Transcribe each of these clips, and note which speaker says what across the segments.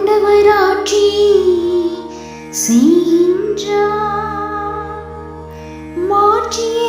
Speaker 1: ஆண்டவராட்சி செய்கின்றார் மாட்சியை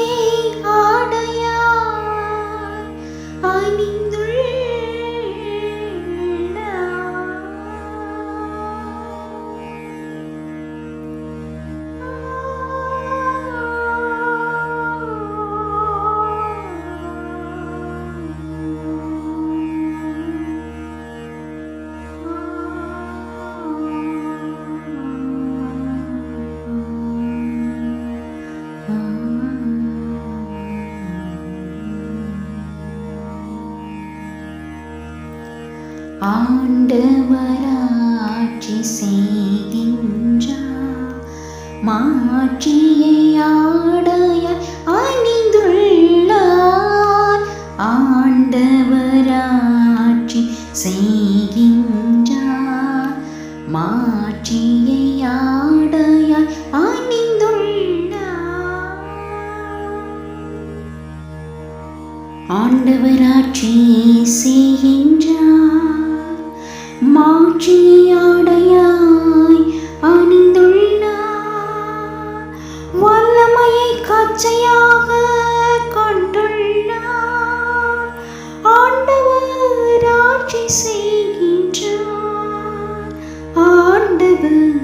Speaker 1: ஆண்டவராட்சி செய்கின்றார். மாட்சியை ஆடைய அணிந்துள்ளார். ஆண்டவராட்சி செய்கின்றார். மாட்சியை ஆடைய அணிந்துள்ளார். ஆண்டவராட்சி செய்கின்றார். மாற்றியாடையாய் அணிந்துள்ளார் வல்லமையை காட்சையாக கொண்டுள்ளார் ஆண்டவர் ஆட்சி செய்கின்றார். ஆண்டவர்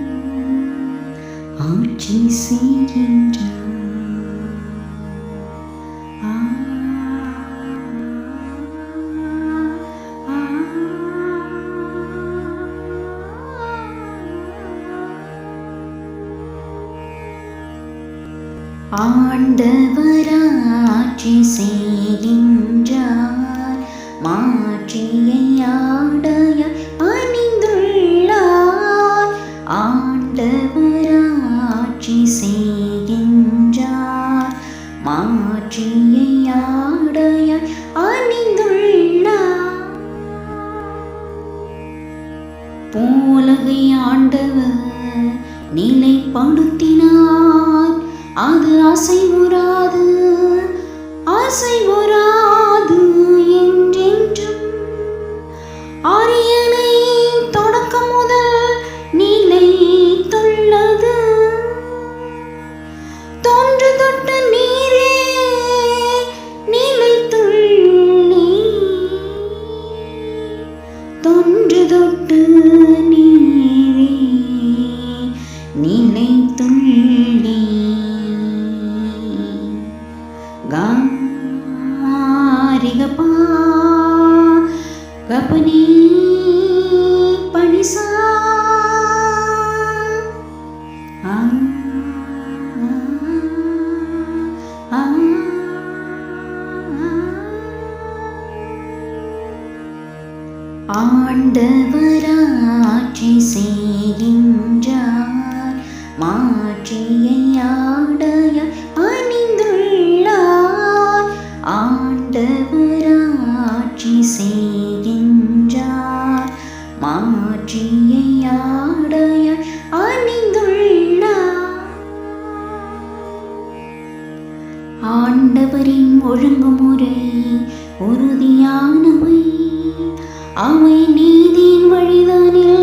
Speaker 1: ஆட்சி செய்கின்றார். ஆண்டவராட்சி செய்கின்றார். மாற்றியை ஆடைய அணிந்துள்ளார் ஆண்டவராட்சி செய்கின்றார். மாற்றியை ஆடைய அணிந்துள்ளார் போலகை ஆண்டவர் நிலைப்படுத்தினார். அது அசைவராது ஆசை உராது என்றென்றும். அரியணை தொடக்கம் முதல் நிலைத்துள்ளது தோன்று தொட்ட நீரே நிலைத்துள்ளே தொன்று தொட்டு ஆண்டவராட்சி செய்கின்றார். மாற்றியை ஆடைய அணிந்துள்ளார் ஆண்டவராட்சி செய்கின்றார். மாற்றியை ஆடைய அணிந்துள்ளார் ஆண்டவரின் ஒழுங்குமுறை உறுதியானவை. அவை நீதியின் வழிதானில்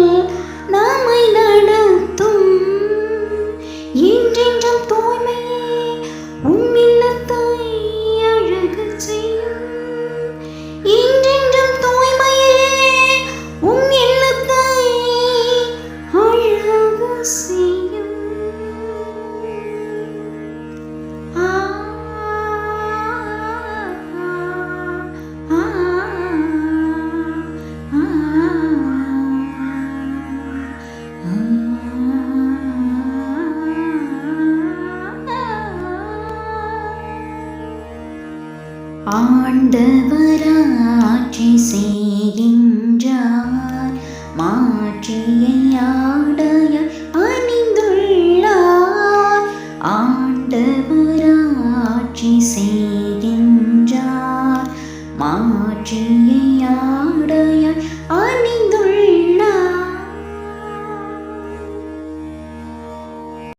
Speaker 1: ஆண்டவராட்சி செய்கின்றார். மாற்றியை ஆடைய அணிந்துள்ளார். ஆண்டவராட்சி செய்கின்றார். மாற்றியை